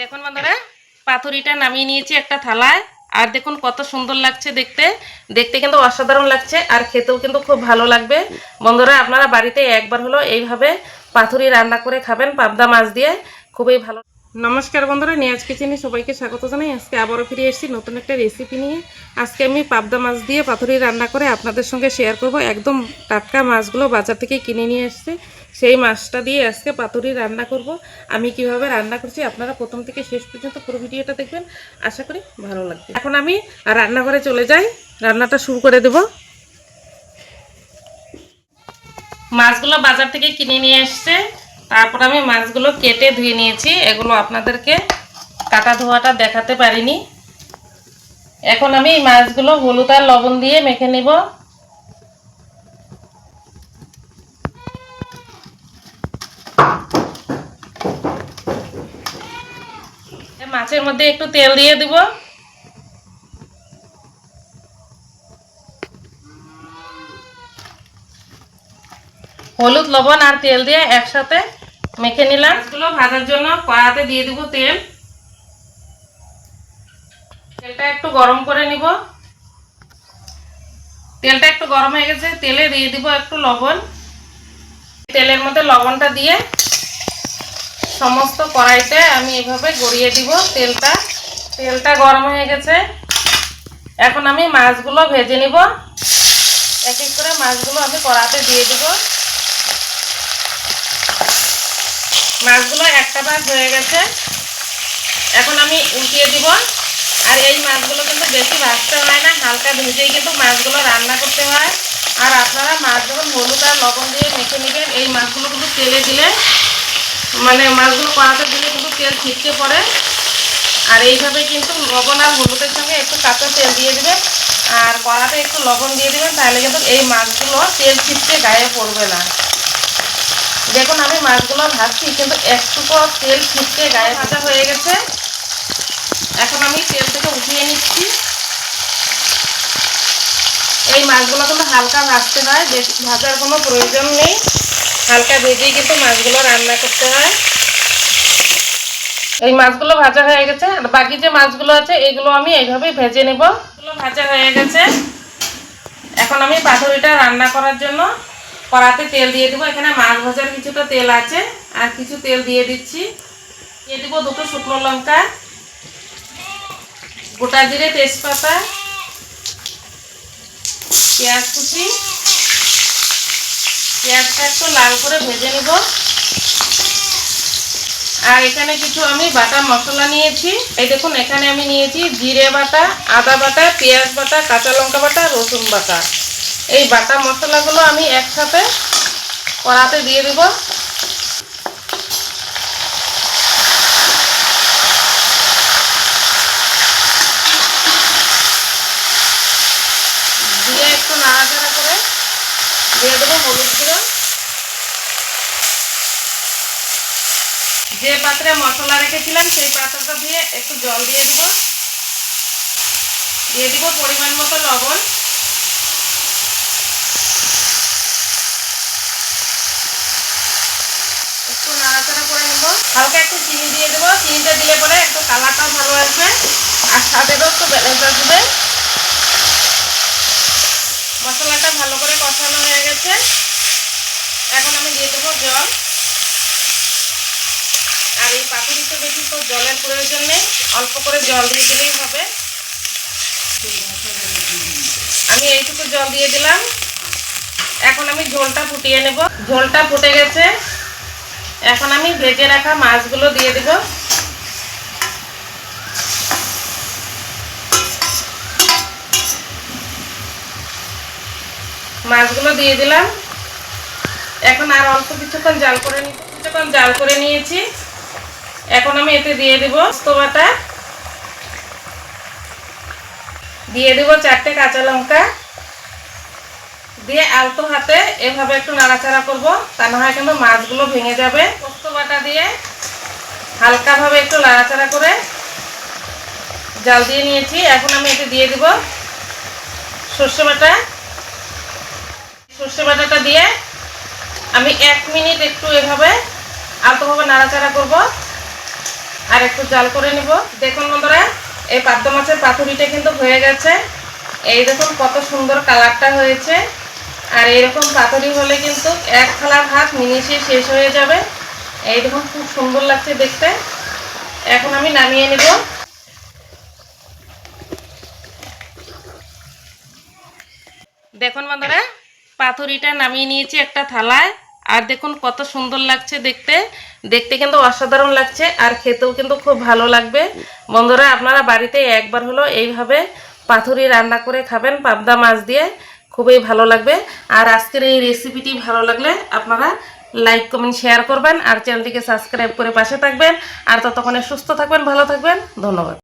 দেখুন বন্ধুরা পাথুরিটা নামিয়ে নিয়েছি একটা থালায়। আর দেখুন কত সুন্দর লাগছে দেখতে। দেখতে কিন্তু অসাধারণ লাগছে আর খেতেও কিন্তু খুব ভালো লাগবে। বন্ধুরা, আপনারা বাড়িতে একবার হলো এইভাবে পাথুরি রান্না করে খাবেন, পাবদা মাছ দিয়ে। খুবই ভালো। নমস্কার বন্ধুরা, নিয়াজ কিচেনে সবাইকে স্বাগত জানাই। আজকে আবারও ফিরে এসেছি নতুন একটা রেসিপি নিয়ে। আজকে আমি পাবদা মাছ দিয়ে পাথুরি রান্না করে আপনাদের সঙ্গে শেয়ার করব। একদম টাটকা মাছগুলো বাজার থেকে কিনে নিয়ে এসেছে। সেই মাছটা দিয়ে আজকে পাতুরি রান্না করব। আমি কীভাবে রান্না করছি আপনারা প্রথম থেকে শেষ পর্যন্ত পুরো ভিডিওটা দেখবেন। আশা করি ভালো লাগবে। এখন আমি রান্নাঘরে চলে যাই। রান্নাটা শুরু করে দেব। মাছগুলো বাজার থেকে কিনে নিয়ে এসছে। তারপর আমি মাছগুলো কেটে ধুয়ে নিয়েছি। এগুলো আপনাদেরকে কাটা ধোয়াটা দেখাতে পারিনি। এখন আমি এই মাছগুলো হলুদ আর লবণ দিয়ে মেখে নেব। মাছের মধ্যে একটু তেল দিয়ে দিব। হলুদ, লবণ আর তেল দিয়ে একসাথে মেখে নিলাম। মাছগুলো ভাজার জন্য কড়াতে দিয়ে দিব তেল। তেলটা একটু গরম করে নিব। তেলটা একটু গরম হয়ে গেছে, তেলে দিয়ে দিব একটু লবণ। তেলের মধ্যে লবণটা দিয়ে সমস্ত কড়াইতে আমি এভাবে গড়িয়ে দিব তেলটা। তেলটা গরম হয়ে গেছে। এখন আমি মাছগুলো ভেজে নিব। এক এক করে মাছগুলো আমি কড়াতে দিয়ে দিব। মাছগুলো একটা ভাগ হয়ে গেছে। এখন আমি উল্টিয়ে দিব। আর এই মাছগুলো কিন্তু বেশি ভাজতে হয় না, হালকা ভেজেই কিন্তু মাছগুলো রান্না করতে হয়। আর আপনারা মাছ যখন হলুদ আর লবণ দিয়ে মেখে নেবেন, এই মাছগুলো কিন্তু তেলে দিলে মানে মাছগুলো কড়াতে দিলে কিন্তু তেল ছিটকে পড়ে। আর এইভাবে কিন্তু লবণ আর হলুদের সঙ্গে একটু কাঁচা তেল দিয়ে দেবেন। আর কড়াতে একটু লবণ দিয়ে দেবেন, তাহলে কিন্তু এই মাছগুলো তেল ছিটকে গায়ে পড়বে না। দেখুন, আমি মাছগুলো ভাজছি, কিন্তু একটুকু তেল ছিটকে গায়ে ভাজা হয়ে গেছে। এখন আমি তেল থেকে উঠিয়ে নিচ্ছি। এই মাছগুলো কিন্তু হালকা ভাজতে হয় ভাজার কোনো প্রয়োজন নেই। হালকা ভেজেই কিন্তু মাছগুলো রান্না করতে হয়। এই মাছগুলো ভাজা হয়ে গেছে। আর বাকি যে মাছগুলো আছে এগুলো আমি এইভাবেই ভেজে নেব। এগুলো ভাজা হয়ে গেছে। এখন আমি পাথরিটা রান্না করার জন্য কড়াতে তেল দিয়ে দেবো। এখানে মাছ ভাজার কিছুটা তেল আছে। আর কিছু তেল দিয়ে দিচ্ছি। দিয়ে দেবো দুটো শুকনো লঙ্কা, গোটা জিরে তেজপাতা, পেঁয়াজ কুচি পেঁয়াজটা একটু লাল করে ভেজে নিব। আর এখানে কিছু আমি বাটা মশলা নিয়েছি। এই দেখুন, এখানে আমি নিয়েছি জিরে বাটা, আদা বাটা, পেঁয়াজ বাটা, কাঁচা লঙ্কা বাটা, রসুন বাটা। এই বাটা মশলাগুলো আমি একসাথে কড়াতে দিয়ে দেব দিয়ে একটু নাড়াচাড়া করে দিয়ে দেবো হলুদ গুঁড়ো যে পাত্রে মশলা রেখেছিলাম, সেই পাত্রটা দিয়ে একটু জল দিয়ে দিব। দিয়ে দিব পরিমাণ মতো লবণ। একটু নাড়াচাড়া করে নেব। হালকা একটু চিনি দিয়ে দেবো। চিনিটা দিলে পরে একটু কালারটাও ভালো আসবে। আর স্বাদেরও একটু ব্যালেন্স আসবে। মশলাটা ভালো করে কষানো হয়ে গেছে। এখন আমি দিয়ে দেবো জল। এই পাতুরিতে বেশি তো জলের প্রয়োজন নেই। অল্প করে জল দিয়ে দিলেই হবে। আমি এইটুকু জল দিয়ে দিলাম। এখন আমি ঝোলটা ফুটিয়ে নেব। ঝোলটা ফুটে গেছে। এখন আমি ভেজে রাখা মাছগুলো দিয়ে দেব। মাছগুলো দিয়ে দিলাম। এখন আর অল্প কিছুক্ষণ জাল করে নিতে কিছুক্ষণ জাল করে নিয়েছি। এখন আমি এতে দিয়ে দেব বাটা। দিয়ে দেব চারটে কাঁচা লঙ্কা। দিয়ে আলতো হাতে এভাবে একটু নাড়াচাড়া করব, তা না হয় কিন্তু মাছগুলো ভেঙে যাবে। পোস্ত বাটা দিয়ে হালকাভাবে একটু নাড়াচাড়া করে জাল দিয়ে নিয়েছি। এখন আমি এতে দিয়ে দিব সর্ষে বাটা। সর্ষে বাটাটা দিয়ে আমি এক মিনিট একটু এভাবে আলতোভাবে নাড়াচাড়া করব। আর একটু জাল করে নিব। দেখুন বন্ধুরা, এই পাদ্য মাছের পাতুরিটা কিন্তু হয়ে গেছে। এই দেখুন কত সুন্দর কালারটা হয়েছে। আর এইরকম পাতুরি হলে কিন্তু এক থালা ভাত মিনিশে শেষ হয়ে যাবে। এই দেখুন খুব সুন্দর লাগছে দেখতে। এখন আমি নামিয়ে নেব। দেখুন বন্ধুরা পাথুরিটা নামিয়ে নিয়েছি একটা থালায়। আর দেখুন কত সুন্দর লাগছে দেখতে। দেখতে কিন্তু অসাধারণ লাগছে আর খেতেও কিন্তু খুব ভালো লাগবে। বন্ধুরা, আপনারা বাড়িতে একবার হলো এইভাবে পাথুরি রান্না করে খাবেন, পাবদা মাছ দিয়ে। খুবই ভালো লাগবে। আর আজকের এই রেসিপিটি ভালো লাগলে আপনারা লাইক কমেন্ট শেয়ার করবেন আর চ্যানেলটিকে সাবস্ক্রাইব করে পাশে থাকবেন। আর ততক্ষণে সুস্থ থাকবেন, ভালো থাকবেন। ধন্যবাদ।